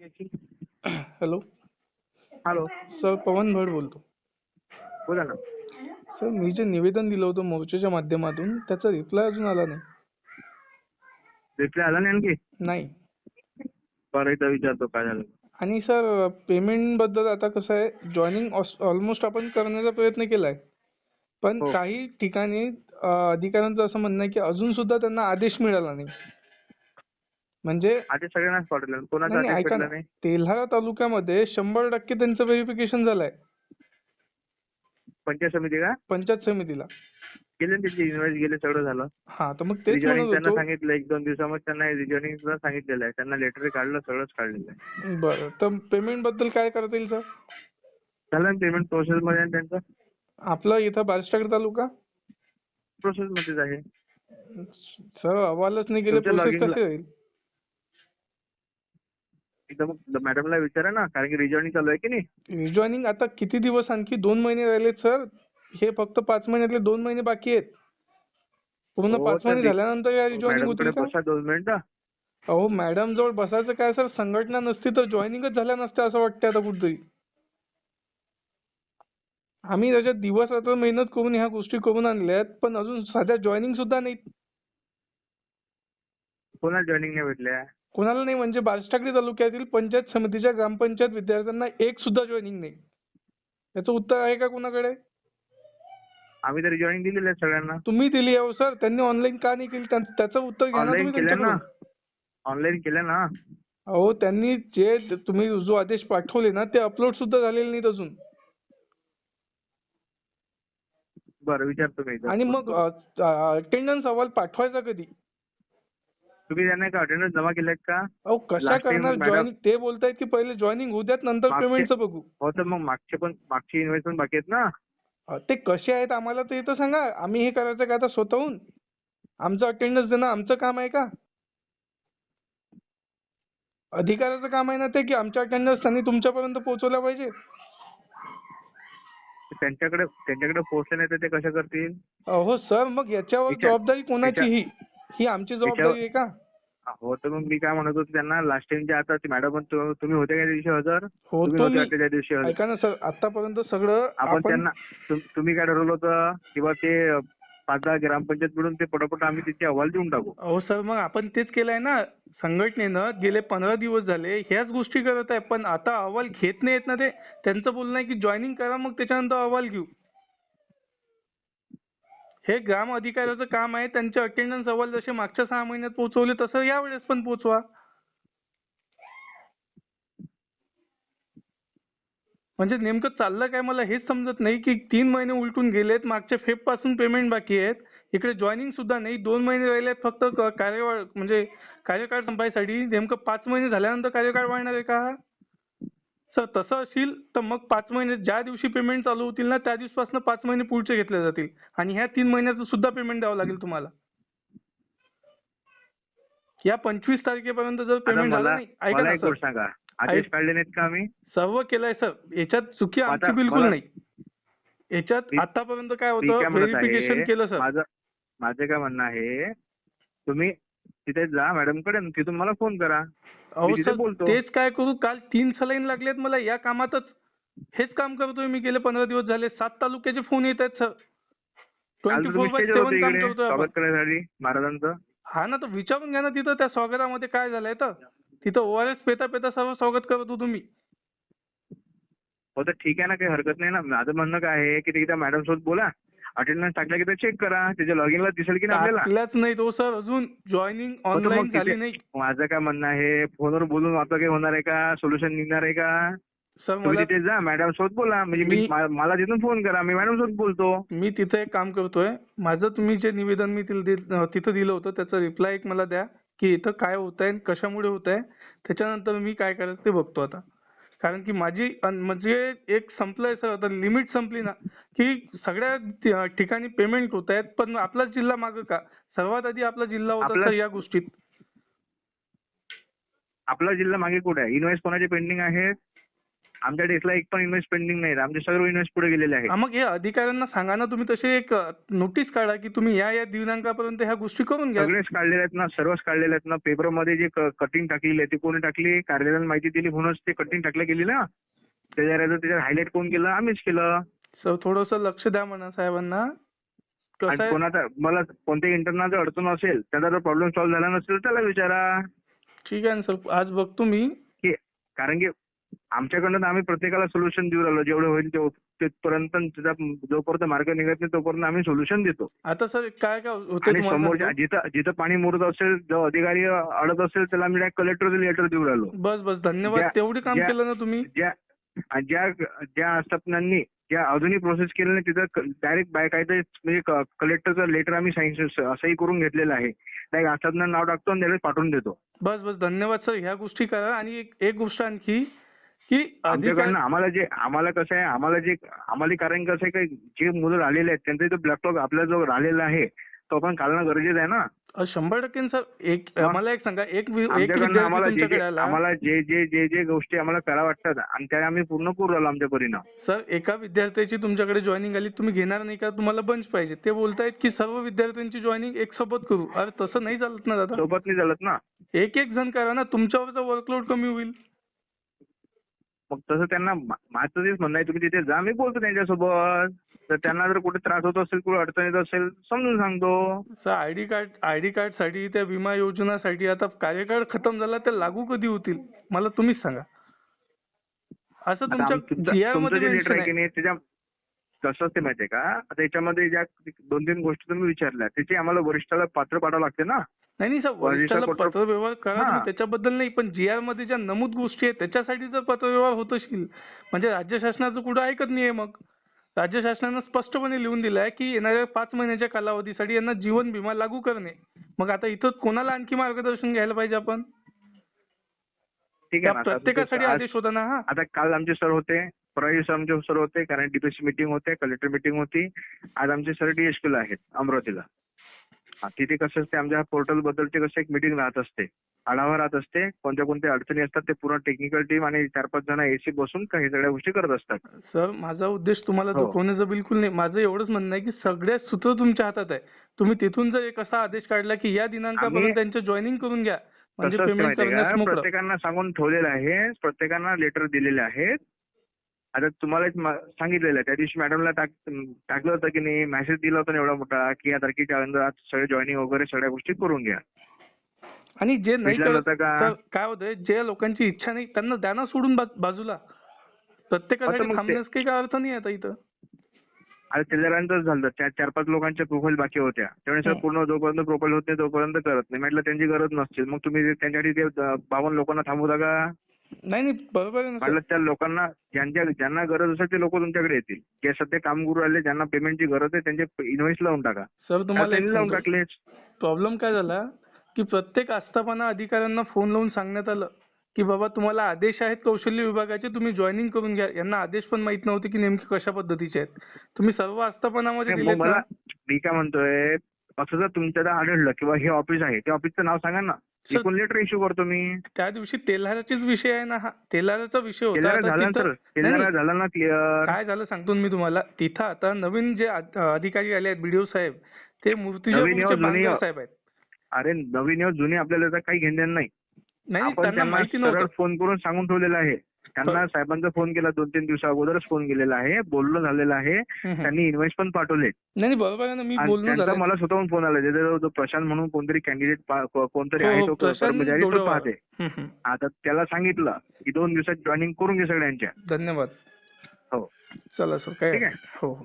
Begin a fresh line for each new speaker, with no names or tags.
Hello.
Hello.
Sir Pawan Bhat बोलतो.
बोला ना.
सर मी जे निवेदन दिलं होतं मोर्चाच्या माध्यमातून त्याचा रिप्लाय अजून आला नाही.
रिप्लाय आला नाही आणखी?
नाही.
बरं एकदा विचारतो काय झालं.
आणि सर पेमेंटबद्दल आता कसं आहे जॉईनिंग ऑलमोस्ट आपण करण्याचा प्रयत्न केलाय. पण
हो.
काही ठिकाणी अं, अधिकाऱ्यांचं असं म्हणणं आहे की अजून सुद्धा त्यांना आदेश मिळाला नाही. म्हणजे
आधी सगळ्यांनाच पाठवलं. कोणाचा
नाही, नाही,
भेटला
ना. तेल्हारा तालुक्यामध्ये शंभर टक्के त्यांचं व्हेरिफिकेशन झालंय.
पंचायत समिती का
पंचायत समितीला.
गेले ना त्यांची गेले सगळं झालं.
हा तर मग तेच म्हणत
त्यांना
होतो.
सांगितलं एक दोन दिवसामध्ये त्यांना रिजॉईनिंग सुद्धा सांगितलेलं आहे. त्यांना लेटर काढलं सगळंच काढलेलं आहे.
बरं तर पेमेंटबद्दल काय करता येईल सर
झालं ना पेमेंट प्रोसेस मध्ये आहे त्यांचं?
आपलं इथं बारस्टागड तालुका?
प्रोसेस मध्येच आहे.
सर अहवालच नाही गेले
तुमच्या
प्रोसेस
login ला-
कशी होईल?
एकदा मग मॅडमला विचारा ना कारण की रिजॉईनिंग चालू आहे की नाही?
रिजॉईनिंग आता किती दिवस आणखी? दोन महिने राहिलेत सर हे फक्त पाच महिन्यातले दोन महिने बाकी आहेत. पूर्ण
हो,
पाच
तर
महिने झाल्यानंतर या रिजॉईनिंग
मॅडमकडे
होतील का?
बसा दोन मिनिटं.
अहो मॅडम जवळ बसायचं काय सर संघटना नसती तर जॉईनिंगच झाल्या नसत्या असं वाटतंय आता कुठतरी. आम्ही त्याच्यात दिवस रात्र मेहनत करून ह्या गोष्टी करून आणल्यात पण अजून साध्या जॉईनिंग सुद्धा नाही
कोणाला जॉईनिंग नाही भेटल्या
कोणाला नाही म्हणजे बारस्टाकडी तालुक्यातील पंचायत समितीच्या ग्रामपंचायत विद्यार्थ्यांना एक सुद्धा जॉईनिंग नाही. याचं उत्तर आहे का कुणाकडे?
आम्ही तर जॉईनिंग दिलेलं आहे सगळ्यांना.
तुम्ही दिली आहे सर. त्यांनी ऑनलाईन का नाही केली? त्यां- त्याचं उत्तर घ्या ना
ऑनलाईन
तुम्ही
केल्या ना. ऑनलाईन केल्या ना.
अहो त्यांनी जे तुम्ही जो आदेश पाठवले ना ते अपलोड सुद्धा झालेले नाहीत अजून.
बरं विचारतो मी इथं.
आणि मग अटेंडन्स अहवाल पाठवायचा कधी?
तुम्ही त्यांना का अटेंडन्स जमा केल्यात का?
अहो कशा
Last time
करणार
madam-
जॉईनिंग ते बोलतायत की पहिले जॉईनिंग होऊ द्यात नंतर
मागचे-
पेमेंटचं बघू.
हो तर मग मागचे पण मागची इन्व्हेस्ट पण बाकी आहेत ना?
ते कसे आहेत आम्हाला ते तर सांगा. आम्ही हे करायचं का आता स्वतःहून? आमचं अटेंडन्स देणं आमचं काम आहे का? अधिकाऱ्याचं काम आहे ना ते की आमच्या अटेंडन्स त्यांनी तुमच्यापर्यंत पोहोचवल्या पाहिजे
त्यांच्याकडे त्यांच्याकडे पोहोचले नाही तर ते कसं करतील?
अहो सर मग याच्यावर
विचार-
जबाबदारी कोणाची ही ही आमची जबाबदारी आहे का?
हो तर मग मी काय म्हणत होतो त्यांना लास्ट टाइमच्या आता ती मॅडम तुम्ही होते का त्या दिवशी हजर?
होतो
त्या दिवशी हजर.
ऐका ना सर आतापर्यंत सगळं
आपण त्यांना तुम- तुम्ही काय ठरवलं होतं? किंवा ते पाच दहा ग्रामपंचायत मिळून ते पटापट आम्ही तिचे अहवाल देऊन टाकू.
अहो सर मग आपण तेच केलंय ना. संघटनेनं गेले पंधरा दिवस झाले ह्याच गोष्टी करत आहे. पण आता अहवाल घेत नाहीत ना ते. त्यांचं बोलणं आहे की जॉईनिंग करा मग त्याच्यानंतर अहवाल घेऊ. हे ग्राम अधिकाऱ्याचं काम आहे त्यांचे अटेंडन्स अहवाल जसे मागच्या सहा महिन्यात पोहोचवले तसं यावेळेस पण पोहोचवा. म्हणजे नेमकं चाललं काय मला हेच समजत नाही की तीन महिने उलटून गेलेत मागच्या फेबपासून पेमेंट बाकी आहेत इकडे जॉईनिंग सुद्धा नाही दोन महिने राहिलेत फक्त कार्यवाळ म्हणजे कार्यकाळ संपायसाठी नेमकं पाच महिने झाल्यानंतर कार्यकाळ वाढणार आहे का? सर तसं असेल तर मग पाच महिने ज्या दिवशी पेमेंट चालू होतील ना त्या दिवसापासून पाच महिने पुढचे घेतले जातील. आणि ह्या तीन महिन्याचं सुद्धा पेमेंट द्यावं लागेल तुम्हाला. या पंचवीस तारखेपर्यंत जर पेमेंट झालं नाही ऐका
मला
ना
एक
सर.
गोष्ट सांगा. आदेश काढले नाहीत का आम्ही?
सर्व केलंय सर. याच्यात चुकी आमची
आता
बिलकुल
मला-
नाही. याच्यात
मी-
आतापर्यंत काय
मी काय
होतं
म्हणत
व्हेरिफिकेशन केलं सर.
माझं माझं काय म्हणणं आहे तुम्ही तिथे जा मॅडमकडे आणि तिथून मला फोन करा.
अहो
मी तिथे
सर
बोलतो.
तेच काय करू? काल तीन सलाईन लागलेत मला या कामातच. हेच काम करतोय मी गेले पंधरा दिवस झाले. सात तालुक्याचे फोन येत आहेत सर.
काल
ट्वेंटी
तुम्ही
फोर बाय
स्टेजवर होते
सेव्हन काम
इकडे
करतोय आपण.
स्वागत करण्यासाठी महाराजांचं.
हा ना तर विचारून घ्या ना तिथं त्या स्वागतामध्ये काय झालंय तर. तिथं ओआरएस पेता पेता सर्व स्वागत करत होतो मी.
हो तर ठीक आहे ना काही हरकत नाही ना. माझं म्हणणं काय आहे की ते मॅडम सोबत बोला. अटेंडन्स टाकला की ते चेक करा. त्याच्या लॉगिनला दिसेल की नाही आपल्याला?
टाकल्याच नाही तो सर अजून जॉईनिंग
हो
ऑनलाईन झाली नाही.
माझं काय म्हणणं आहे? फोनवर बोलून आपलं काही होणार आहे का? सोल्युशन निघणार आहे का?
सर मला
तिथे जा मॅडम सोबत बोला. म्हणजे मी मला तिथून फोन करा. मी मॅडम सोबत बोलतो.
मी तिथे एक काम करतोय. माझं तुम्ही जे निवेदन मी तिथं दिलं होतं त्याचा रिप्लाय एक मला द्या की इथं काय होत आहे कशामुळे होत आहे त्याच्यानंतर मी काय करायचं ते बघतो आता. कारण की माझी म्हणजे एक संपलंय सर आता लिमिट संपली ना की सगळ्या ठिकाणी पेमेंट होत आहेत पण आपला जिल्हा मागं का? सर्वात आधी आपला जिल्हा होता या गोष्टीत.
आपला जिल्हा मागे कुठे आहे? इन्व्हेस्ट कोणाचे पेंडिंग आहेत? आमच्या डेस्कला एक पण इन्व्हेस्ट पेंडिंग नाही. आमचे सर्व इन्व्हेस्ट पुढे गेलेले आहे
हा, मग हे अधिकाऱ्यांना सांगा ना तुम्ही तसे एक नोटीस काढा की तुम्ही या या दिनांकापर्यंत ह्या गोष्टी करून घ्या.
सगळेच काढलेले आहेत ना सर्वच काढलेले आहेत ना. पेपरमध्ये जे कटिंग टाकलेली आहे ती कोणी टाकली? कार्यालयाने माहिती दिली म्हणूनच ते कटिंग टाकल्या गेली ना त्याच्या त्याच्यात हायलाईट कोण केलं? आम्हीच केलं.
सर थोडंसं लक्ष द्या म्हणा साहेबांना.
कोणाचा मला कोणत्याही इंटरनल जर अडचण असेल त्याचा जर प्रॉब्लेम सॉल्व्ह झाला नसेल त्याला विचारा.
ठीक आहे ना सर. आज बघतो मी.
कारण की आमच्याकडनं तर आम्ही प्रत्येकाला सोल्युशन देऊ राहिलो. जेवढं होईल तेव- तिथपर्यंत त्याचा जोपर्यंत मार्ग निघत नाही तोपर्यंत आम्ही सोल्युशन देतो.
आता सर काय काय होते
आणि समोरच्या जिथं जिथं पाणी मुरत असेल जो अधिकारी अडत असेल त्याला आम्ही कलेक्टर लेटर देऊ राहिलो.
बस बस. धन्यवाद.
ज्या-
तेवढी काम
ज्या-
केलं ना तुम्ही?
ज्या आणि ज्या ज्या आस्थापनांनी ज्या अजूनही प्रोसेस केली नाही तिथं डायरेक्ट बाय काहीतरी म्हणजे कलेक्टरचं लेटर आम्ही साईन असंही करून घेतलेलं आहे. डायरेक्ट आस्थापना नाव टाकतो आणि पाठवून देतो.
बस बस. धन्यवाद सर. ह्या गोष्टी करा. आणि एक एक गोष्ट आणखी की
आमच्याकडनं आम्हाला जे आम्हाला कसं आहे आम्हाला जे आम्हाला कारण कसं आहे की जे मुलं राहिलेले आहेत त्यांचा जो ब्लॅकटॉप आपला जो राहिलेला आहे तो आपण काढणं गरजेचं आहे ना?
शंभर टक्के सर एक? मला एक सांगा एक
आम्हाला जे जे आम्हाला जे जे जे जे गोष्टी आम्हाला करा वाटतात आणि त्या आम्ही पूर्ण करू राहिलो आमच्या परीनं.
सर एका विद्यार्थ्याची तुमच्याकडे जॉईनिंग आली तुम्ही घेणार नाही का? तुम्हाला बंच पाहिजे. ते बोलतायत की सर्व विद्यार्थ्यांची जॉईनिंग एक सोबत करू. अरे तसं नाही चालत ना दादा.
सोबत नाही चालत ना?
एक एक जण करा ना तुमच्यावरचा वर्कलोड कमी होईल.
मग तसं त्यांना माझं तेच म्हणणं आहे तुम्ही तिथे जा मी बोलतो त्यांच्यासोबत. तर त्यांना जर कुठे त्रास होत असेल कुठे अडचण येत असेल समजून सांगतो.
सर आयडी कार्ड आयडी कार्डसाठी त्या विमा योजनासाठी आता कार्यकाळ खतम झाला त्या लागू कधी होतील? मला तुम्हीच सांगा. असं तुमच्या
कसं असते माहितीये का? आता याच्यामध्ये ज्या दोन तीन गोष्टी तुम्ही विचारल्या त्याची आम्हाला वरिष्ठाला पात्र पाडावं लागते ना?
नाही नाही सर
वरिष्ठ
वरिष्ठाला
पत्र-
पत्र व्यवहार करा. तुम्ही त्याच्याबद्दल नाही पण जी आरमध्ये ज्या नमूद गोष्टी आहेत त्याच्यासाठी जर पत्र व्यवहार होत असतील म्हणजे राज्य शासनाचं कुठं ऐकत नाहीये मग. राज्य शासनानं स्पष्टपणे लिहून दिलं आहे की येणाऱ्या पाच महिन्याच्या कालावधीसाठी यांना जीवन विमा लागू करणे. मग आता इथं कोणाला आणखी मार्गदर्शन घ्यायला पाहिजे आपण?
ठीक आहे
प्रत्येकासाठी आदेश होता ना हा.
आता काल आमचे सर होते परवा दिवशी आमचे सर होते कारण डीपीसी मिटिंग होते कलेक्टर मिटिंग होती. आज आमचे सर डीएसपीला आहेत अमरावतीला. तिथे कसं असते आमच्या पोर्टल बद्दलचे कसं एक मिटिंग राहत असते. आढावा राहत असते कोणत्या कोणत्या अडचणी असतात ते पूर्ण टेक्निकल टीम आणि चार पाच जण एसी बसून काही सगळ्या गोष्टी करत असतात.
सर माझा उद्देश तुम्हाला
हो.
दुखवण्याचा बिलकुल नाही. माझं एवढंच म्हणणं आहे की सगळ्या सूत्र तुमच्या हातात आहे. तुम्ही तिथून जर एक असा आदेश काढला की या दिनांकापर्यंत
आम्ही-
त्यांचं जॉईनिंग करून घ्या. म्हणजे पेमेंट
प्रत्येकांना सांगून ठेवलेलं आहे. प्रत्येकांना लेटर दिलेले आहेत. आता तुम्हाला एक सांगितलेलं त्या दिवशी मॅडमला टाक टाकलं होतं की नाही मेसेज दिला होता ना एवढा मोठा की या तारखेच्या अंदरात सगळे जॉईनिंग वगैरे सगळ्या गोष्टी करून घ्या.
आणि जे नाही? सर, काय होतंय ज्या लोकांची इच्छा नाही त्यांना द्या ना सोडून बाजूला. प्रत्येकासाठी थांबण्यास काही अर्थ नाही आता इथं.
आता तेलरांचंच झालं. त्या चार पाच लोकांच्या प्रोफाईल बाकी होत्या. त्यावेळेस
हं.
पूर्ण जोपर्यंत प्रोफाईल होत नाही तोपर्यंत करत नाही. म्हटलं त्यांची गरज नसते. मग तुम्ही त्यांच्यासाठी ते बावन्न लोकांना थांबवता का?
नाही नाही बरोबर आहे ना सर.
त्या लोकांना ज्यांच्या ज्यांना गरज असेल ते लोक तुमच्याकडे येतील. जे सध्या काम करू राहिले ज्यांना पेमेंटची गरज आहे त्यांचे इन्व्हेस्ट लावून टाका.
सर तुम्हाला
त्यांनी लावून
एक
टाकलेच
प्रॉब्लेम काय झाला? की प्रत्येक आस्थापना अधिकाऱ्यांना फोन लावून सांगण्यात आलं की बाबा तुम्हाला आदेश आहेत कौशल्य विभागाचे तुम्ही जॉईनिंग करून घ्या. यांना आदेश पण माहीत नव्हते की नेमके कशा पद्धतीचे आहेत. तुम्ही सर्व आस्थापनामध्ये
नाही,
दिलेत
मग मला
ना
मी काय म्हणतोय असं जर तुमच्याला आढळलं किंवा हे ऑफिस आहे त्या ऑफिसचं नाव सांगा ना. एकूण लेटर इश्यू करतो मी.
त्या दिवशी तेल्हाराचेच विषय आहे ना हा. तेल्हाराचा विषय होता.
झाला ना क्लिअर
काय झालं सांगतो मी तुम्हाला. तिथं आता नवीन जे अध- अधिकारी आले आहेत बीडीओ साहेब ते
येऊ.
साहेब आहेत.
अरे नवीन जुनी आपल्याला काही घेणं नाही.
नाही त्यांना माहिती नव्हतं.
फोन करून सांगून ठेवलेलं आहे. त्यांना साहेबांचा फोन केला दोन तीन दिवसा अगोदरच फोन केलेला आहे बोलणं झालेलं आहे. त्यांनी इन्व्हेस्ट पण पाठवले
नाही नाही, बरोबर आहे ना मी
मला स्वतःहून फोन आला जो प्रशांत म्हणून कोणतरी कॅन्डिडेट कोणतरी
हो,
आहे तो कर्मचारी तो. पाहते. आता त्याला सांगितलं की दोन दिवसात जॉईनिंग करून घे सगळ्यांच्या.
धन्यवाद.
हो.
चला सर काय
ठीक आहे.
हो हो.